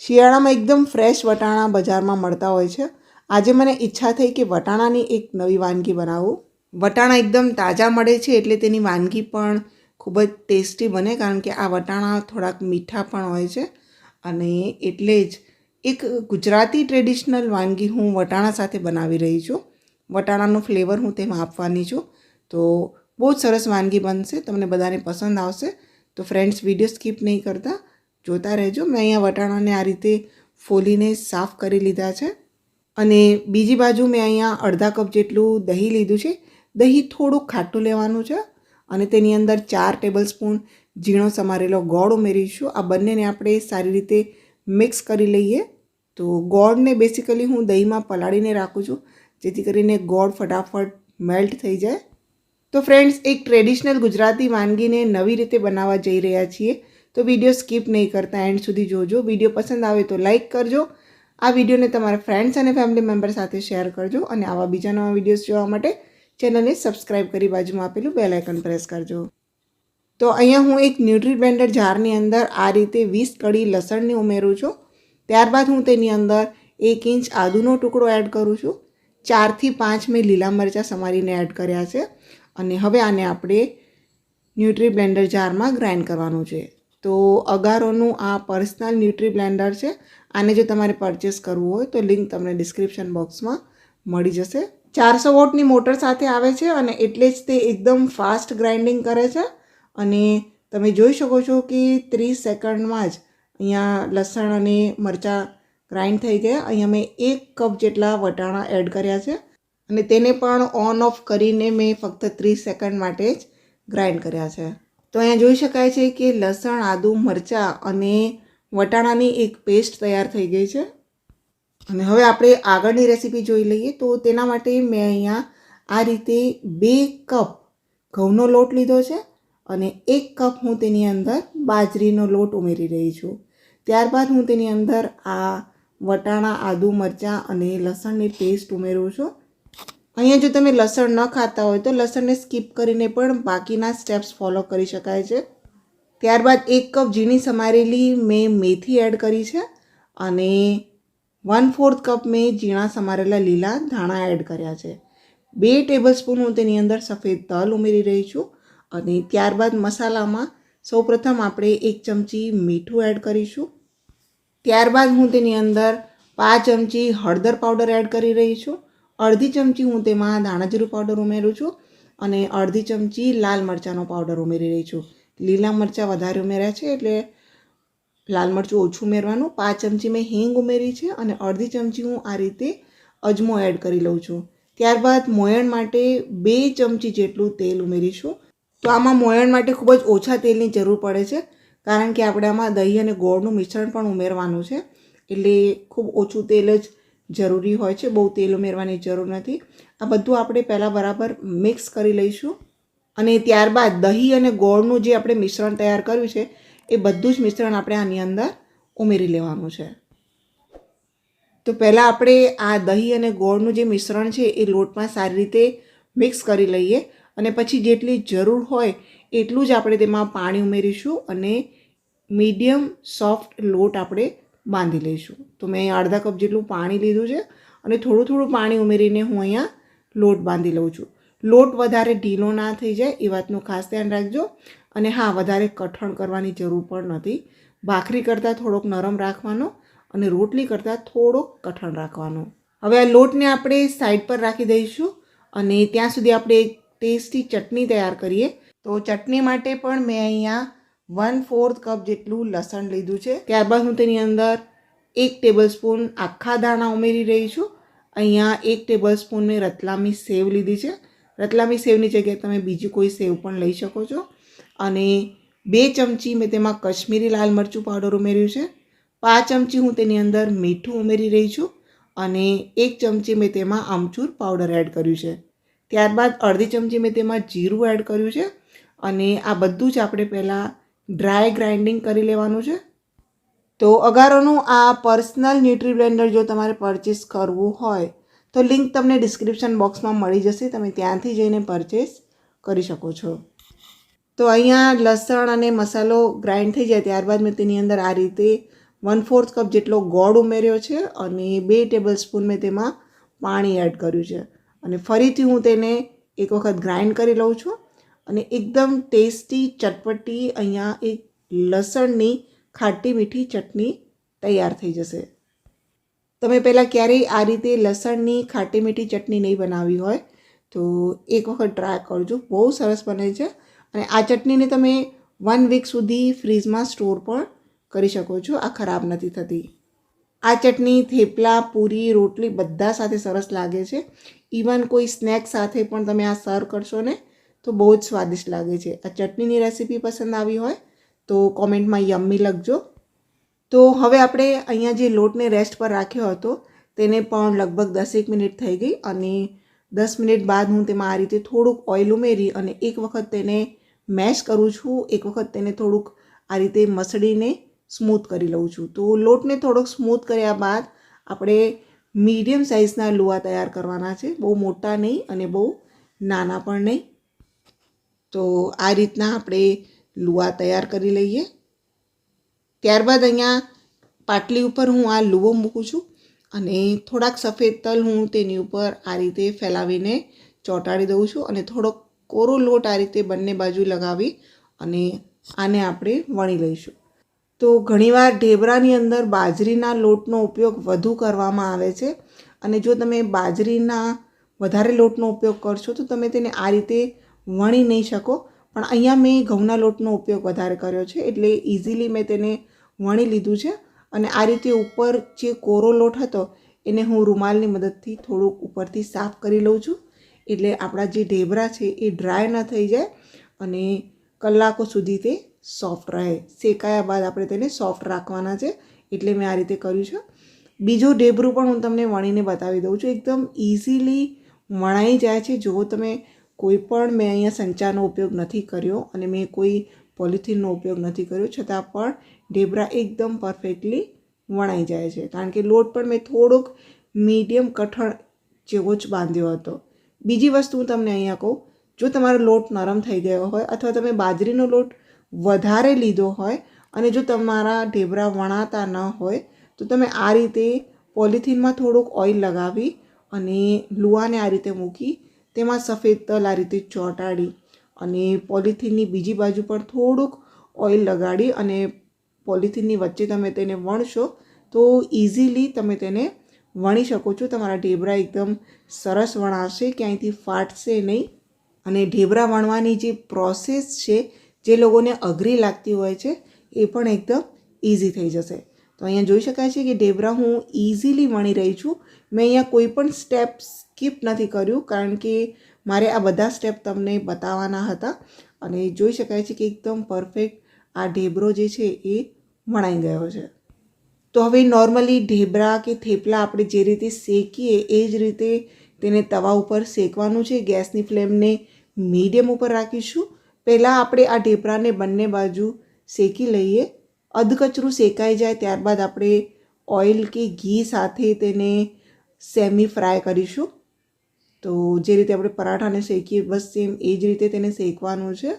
શિયાળામાં એકદમ ફ્રેશ વટાણા બજારમાં મળતા હોય છે. આજે મને ઈચ્છા થઈ કે વટાણાની એક નવી વાનગી બનાવું. વટાણા એકદમ તાજા મળે છે એટલે તેની વાનગી પણ ખૂબ જ ટેસ્ટી બને કારણ કે આ વટાણા થોડાક મીઠા પણ હોય છે. અને એટલે જ એક ગુજરાતી ટ્રેડિશનલ વાનગી હું વટાણા સાથે બનાવી રહી છું. વટાણાનો ફ્લેવર હું તેમાં આપવાની છું. તો બહુ જ સરસ વાનગી બનશે, તમને બધાને પસંદ આવશે. તો ફ્રેન્ડ્સ વીડિયો સ્કીપ નહીં કરતા. જોતા રહેજો. મેં અહીંયા વટાણાને આ રીતે ફોલીને સાફ કરી લીધા છે. અને બીજી બાજુ મેં અહીંયા અડધા કપ જેટલું દહીં લીધું છે. દહીં થોડુંક ખાટું લેવાનું છે અને તેની અંદર ચાર ટેબલ સ્પૂન ઝીણો સમારેલો ગોળ ઉમેરીશું. આ બંનેને આપણે સારી રીતે મિક્સ કરી લઈએ. તો ગોળને બેસિકલી હું દહીંમાં પલાળીને રાખું છું, જેથી કરીને ગોળ ફટાફટ મેલ્ટ થઈ જાય. તો ફ્રેન્ડ્સ એક ટ્રેડિશનલ ગુજરાતી વાનગીને નવી રીતે બનાવવા જઈ રહ્યા છીએ. તો વીડિયો સ્કીપ નહીં કરતા એન્ડ સુધી જોજો. વીડિયો પસંદ આવે તો લાઇક કરજો. આ વિડીયોને તમારા ફ્રેન્ડ્સ અને ફેમિલી મેમ્બર સાથે શેર કરજો અને આવા બીજા નવા વિડીયોઝ જોવા માટે ચેનલને સબસ્ક્રાઇબ કરી બાજુમાં આપેલું બેલ પ્રેસ કરજો. તો અહીંયા હું એક ન્યુટ્રી બ્લેન્ડર જારની અંદર આ રીતે વીસ કડી લસણની ઉમેરું છું. ત્યારબાદ હું તેની અંદર એક ઇંચ આદુનો ટુકડો એડ કરું છું. ચારથી પાંચ મેં લીલા મરચાં સમારીને એડ કર્યા છે. અને હવે આને આપણે ન્યુટ્રી બ્લેન્ડર જારમાં ગ્રાઇન્ડ કરવાનું છે. તો અગારોનું આ પર્સનલ ન્યુટ્રી બ્લેન્ડર છે, આને જો તમારે પરચેસ કરવું હોય તો લિંક તમને ડિસ્ક્રિપ્શન બોક્સમાં મળી જશે. ચારસો વોટની મોટર સાથે આવે છે અને એટલે જ તે એકદમ ફાસ્ટ ગ્રાઇન્ડિંગ કરે છે. અને તમે જોઈ શકો છો કે ત્રીસ સેકન્ડમાં જ અહીંયા લસણ અને મરચાં ગ્રાઇન્ડ થઈ ગયા. અહીંયા મેં એક કપ જેટલા વટાણા એડ કર્યા છે. અને તેને પણ ઓન ઓફ કરીને મેં ફક્ત ત્રીસ સેકન્ડ માટે જ ગ્રાઇન્ડ કર્યા છે. તો અહીંયા જોઈ શકાય છે કે લસણ, આદું, મરચાં અને વટાણાની એક પેસ્ટ તૈયાર થઈ ગઈ છે. અને હવે આપણે આગળની રેસીપી જોઈ લઈએ. તો તેના માટે મેં અહીંયા આ રીતે બે કપ ઘઉંનો લોટ લીધો છે અને એક કપ હું તેની અંદર બાજરીનો લોટ ઉમેરી રહી છું. ત્યારબાદ હું તેની અંદર આ વટાણા, આદુ, મરચાં અને લસણની પેસ્ટ ઉમેરું છું. અહીંયા જો તમે લસણ ન ખાતા હોય તો લસણને સ્કીપ કરીને પણ બાકીના સ્ટેપ્સ ફોલો કરી શકાય છે. ત્યારબાદ એક કપ ઝીણી સમારેલી મેં મેથી એડ કરી છે અને વન ફોર્થ કપ મેં ઝીણા સમારેલા લીલા ધાણા એડ કર્યા છે. બે ટેબલ સ્પૂન હું તેની અંદર સફેદ તલ ઉમેરી રહી છું અને ત્યારબાદ મસાલામાં સૌપ્રથમ આપણે એક ચમચી મીઠું એડ કરીશું. ત્યારબાદ હું તેની અંદર પાંચ ચમચી હળદર પાવડર એડ કરી રહી છું. અડધી ચમચી હું તેમાં ધાણાજીરું પાવડર ઉમેરું છું અને અડધી ચમચી લાલ મરચાંનો પાવડર ઉમેરી રહી છું. લીલા મરચાં વધારે ઉમેર્યા છે એટલે લાલ મરચું ઓછું ઉમેરવાનું. પાંચ ચમચી મેં હિંગ ઉમેરી છે અને અડધી ચમચી હું આ રીતે અજમો એડ કરી લઉં છું. ત્યારબાદ મોયણ માટે બે ચમચી જેટલું તેલ ઉમેરીશું તો આમાં મોયણ માટે ખૂબ જ ઓછા તેલની જરૂર પડે છે, કારણ કે આપણે આમાં દહીં અને ગોળનું મિશ્રણ પણ ઉમેરવાનું છે. એટલે ખૂબ ઓછું તેલ જ જરૂરી હોય છે, બહુ તેલ ઉમેરવાની જરૂર નથી. આ બધું આપણે પહેલાં બરાબર મિક્સ કરી લઈશું. અને ત્યારબાદ દહીં અને ગોળનું જે આપણે મિશ્રણ તૈયાર કર્યું છે, એ બધું જ મિશ્રણ આપણે આની અંદર ઉમેરી લેવાનું છે. તો પહેલાં આપણે આ દહીં અને ગોળનું જે મિશ્રણ છે, એ લોટમાં સારી રીતે મિક્સ કરી લઈએ. અને પછી જેટલી જરૂર હોય, એટલું જ આપણે તેમાં પાણી ઉમેરીશું અને મીડિયમ સોફ્ટ લોટ આપણે બાંધી લઈશું. તો મેં અહીંયા અડધા કપ જેટલું પાણી લીધું છે અને થોડું થોડું પાણી ઉમેરીને હું અહીંયા લોટ બાંધી લઉં છું. લોટ વધારે ઢીલો ના થઈ જાય એ વાતનું ખાસ ધ્યાન રાખજો અને હા, વધારે કઠણ કરવાની જરૂર પણ નથી. ભાખરી કરતાં થોડોક નરમ રાખવાનો અને રોટલી કરતાં થોડોક કઠણ રાખવાનો. હવે આ લોટને આપણે સાઈડ પર રાખી દઈશું અને ત્યાં સુધી આપણે એક ટેસ્ટી ચટણી તૈયાર કરીએ. તો ચટણી માટે પણ મેં અહીંયા વન ફોર્થ કપ જેટલું લસણ લીધું છે. ત્યારબાદ હું તેની અંદર એક ટેબલ સ્પૂન આખા દાણા ઉમેરી રહી છું. અહીંયા એક ટેબલ સ્પૂન મેં રતલામી સેવ લીધી છે. રતલામી સેવની જગ્યાએ તમે બીજી કોઈ સેવ પણ લઈ શકો છો. અને બે ચમચી મેં તેમાં કશ્મીરી લાલ મરચું પાવડર ઉમેર્યું છે. પાંચ ચમચી હું તેની અંદર મીઠું ઉમેરી રહી છું અને એક ચમચી મેં તેમાં આમચૂર પાવડર એડ કર્યું છે. ત્યારબાદ અડધી ચમચી મેં તેમાં જીરું એડ કર્યું છે. અને આ બધું જ આપણે પહેલાં ડ્રાય ગ્રાઇન્ડિંગ કરી લેવાનું છે. તો અગારોનું આ પર્સનલ ન્યુટ્રી બ્લેન્ડર જો તમારે પરચેસ કરવું હોય, તો લિંક તમને ડિસ્ક્રિપ્શન બોક્સમાં મળી જશે. તમે ત્યાંથી જઈને પરચેસ કરી શકો છો. તો અહીંયા લસણ અને મસાલો ગ્રાઇન્ડ થઈ જાય, ત્યારબાદ મેં તેની અંદર આ રીતે વન ફોર્થ કપ જેટલો ગોળ ઉમેર્યો છે અને બે ટેબલ સ્પૂન મેં તેમાં પાણી એડ કર્યું છે. અને ફરીથી હું તેને એક વખત ગ્રાઇન્ડ કરી લઉં છું. અને એકદમ ટેસ્ટી ચટપટી અહીંયા એક લસણની ખાટી મીઠી ચટણી તૈયાર થઈ જશે. તમે પહેલાં ક્યારેય આ રીતે લસણની ખાટી મીઠી ચટણી નહીં બનાવી હોય, તો એક વખત ટ્રાય કરજો. બહુ સરસ બને છે અને આ ચટણીને તમે વન વીક સુધી ફ્રીજમાં સ્ટોર પણ કરી શકો છો. આ ખરાબ નથી થતી. આ ચટણી, થેપલા, પૂરી, રોટલી બધા સાથે સરસ લાગે છે. ઇવન કોઈ સ્નેક સાથે પણ તમે આ સર્વ કરશો ને તો બહુ જ સ્વાદિષ્ટ લાગે છે. આ ચટણીની રેસીપી પસંદ આવી હોય તો કોમેન્ટમાં યમ્મી લખજો. તો હવે આપણે અહીંયા જે લોટને રેસ્ટ પર રાખ્યો હતો તેને પણ લગભગ દસેક મિનિટ થઈ ગઈ અને દસ મિનિટ બાદ હું તેમાં આ રીતે થોડુંક ઓઇલ ઉમેરી અને એક વખત તેને મેશ કરું છું. એક વખત તેને થોડુંક આ રીતે મસળીને સ્મૂથ કરી લઉં છું. તો લોટને થોડોક સ્મૂથ કર્યા બાદ આપણે મીડિયમ સાઇઝના લુવા તૈયાર કરવાના છે. બહુ મોટા નહીં અને બહુ નાના પણ નહીં. તો આ રીતના આપણે લુવા તૈયાર કરી લઈએ. ત્યારબાદ અહીંયા પાટલી ઉપર હું આ લુવો મૂકું છું અને થોડાક સફેદ તલ હું તેની ઉપર આ રીતે ફેલાવીને ચોંટાડી દઉં છું અને થોડોક કોરો લોટ આ રીતે બંને બાજુ લગાવી અને આને આપણે વણી લઈશું. તો ઘણીવાર ઢેબરાની અંદર બાજરીના લોટનો ઉપયોગ વધુ કરવામાં આવે છે અને જો તમે બાજરીના વધારે લોટનો ઉપયોગ કરશો તો તમે તેને આ રીતે વણી નહીં શકો. પણ અહીંયા મેં ઘઉંના લોટનો ઉપયોગ વધારે કર્યો છે. એટલે ઇઝીલી મેં તેને વણી લીધું છે. અને આ રીતે ઉપર જે કોરો લોટ હતો, એને હું રૂમાલની મદદથી થોડુંક ઉપરથી સાફ કરી લઉં છું. એટલે આપણા જે ઢેબરા છે, એ ડ્રાય ન થઈ જાય અને કલાકો સુધી તે સોફ્ટ રહે. શેકાયા બાદ આપણે તેને સોફ્ટ રાખવાના છે. એટલે મેં આ રીતે કર્યું છે. બીજું ઢેબરું પણ હું તમને વણીને બતાવી દઉં છું. એકદમ ઇઝીલી વણાઈ જાય છે. જો તમે કોઈ પણ મેં અહીંયા સંચારનો ઉપયોગ નથી કર્યો અને મેં કોઈ પોલિથીનનો ઉપયોગ નથી કર્યો, છતાં પણ ઢેબરા એકદમ પરફેક્ટલી વણાઈ જાય છે. કારણ કે લોટ પણ મેં થોડોક મીડિયમ કઠણ જેવો જ બાંધ્યો હતો. બીજી વસ્તુ હું તમને અહીંયા કહું, જો તમારો લોટ નરમ થઈ ગયો હોય અથવા તમે બાજરીનો લોટ વધારે લીધો હોય અને જો તમારા ઢેબરા વણાતા ન હોય, તો તમે આ રીતે પોલિથીનમાં થોડુંક ઓઇલ લગાવી અને લુવાને આ રીતે મૂકી તેમાં સફેદ તલ આ રીતે ચોંટાડી અને પોલિથીનની બીજી બાજુ પર થોડુંક ઓઇલ લગાડી અને પોલિથીનની વચ્ચે તમે તેને વણશો તો ઇઝીલી તમે તેને વણી શકો છો. તમારા ઢેબરા એકદમ સરસ વણાશે, ક્યાંયથી ફાટશે નહીં. અને ઢેબરા વણવાની જે પ્રોસેસ છે, જે લોકોને અઘરી લાગતી હોય છે, એ પણ એકદમ ઇઝી થઈ જશે. તો અહીંયા જોઈ શકાય છે કે ઢેબરા હું ઇઝીલી વણી રહી છું. મેં અહીંયા કોઈ પણ સ્ટેપ સ્કીપ નથી કર્યું, કારણ કે મારે આ બધા સ્ટેપ તમને બતાવવાના હતા. અને જોઈ શકાય છે કે એકદમ પરફેક્ટ આ ઢેબરો જે છે એ વણાઈ ગયો છે. તો હવે નોર્મલી ઢેબરા કે થેપલા આપણે જે રીતે શેકીએ એ જ રીતે તેને તવા ઉપર શેકવાનું છે. ગેસની ફ્લેમને મીડિયમ ઉપર રાખીશું. પહેલાં આપણે આ ઢેબરાને બંને બાજુ શેકી લઈએ. અધકચરું શેકાઈ જાય ત્યારબાદ આપણે ઓઇલ કે ઘી સાથે તેને સેમી ફ્રાય કરીશું. તો જે રીતે આપણે પરાઠાને શેકીએ, બસ સેમ એ જ રીતે તેને શેકવાનું છે.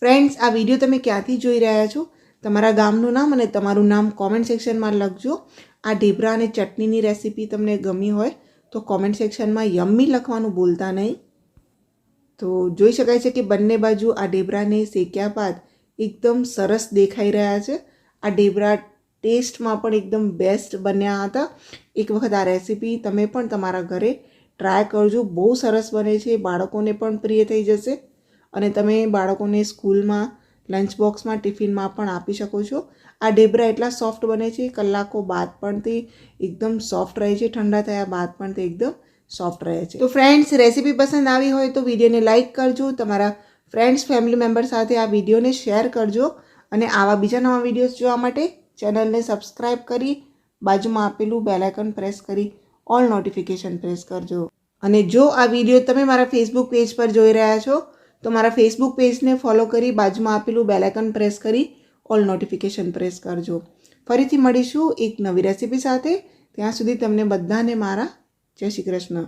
ફ્રેન્ડ્સ આ વીડિયો તમે ક્યાંથી જોઈ રહ્યા છો? તમારા ગામનું નામ અને તમારું નામ કોમેન્ટ સેક્શનમાં લખજો. આ ઢેબરા અને ચટણીની રેસીપી તમને ગમી હોય તો કોમેન્ટ સેક્શનમાં યમ્મી લખવાનું ભૂલતા નહીં. તો જોઈ શકાય છે કે બંને બાજુ આ ઢેબરાને શેક્યા બાદ એકદમ સરસ દેખાઈ રહ્યા છે. આ ઢેબરા ટેસ્ટમાં પણ એકદમ બેસ્ટ બન્યા હતા. એક વખત આ રેસીપી તમે પણ તમારા ઘરે ટ્રાય કરજો. બહુ સરસ બને છે. બાળકોને પણ પ્રિય થઈ જશે. અને તમે બાળકોને સ્કૂલમાં લંચ બોક્સમાં ટિફિનમાં પણ આપી શકો છો. આ ઢેબરા એટલા સોફ્ટ બને છે. કલાકો બાદ પણ તે એકદમ સોફ્ટ રહે છે. ઠંડા થયા બાદ પણ તે એકદમ સોફ્ટ રહે છે. તો ફ્રેન્ડ્સ રેસીપી પસંદ આવી હોય તો વિડીયોને લાઇક કરજો. તમારા ફ્રેન્ડ્સ ફેમિલી મેમ્બર સાથે આ વિડીયોને શેર કરજો અને આવા બીજા નવા વિડીયોઝ જોવા માટે ચેનલને સબસ્ક્રાઈબ કરી બાજુમાં આપેલું બેલાઇકન પ્રેસ કરી ઓલ નોટિફિકેશન પ્રેસ કરજો. અને જો આ વીડિયો તમે મારા ફેસબુક પેજ પર જોઈ રહ્યા છો, તો મારા ફેસબુક પેજને ફોલો કરી બાજુમાં આપેલું બેલાઇકન પ્રેસ કરી ઓલ નોટિફિકેશન પ્રેસ કરજો. ફરીથી મળીશું એક નવી રેસીપી સાથે. ત્યાં સુધી તમને બધાને મારા જય શ્રી કૃષ્ણ.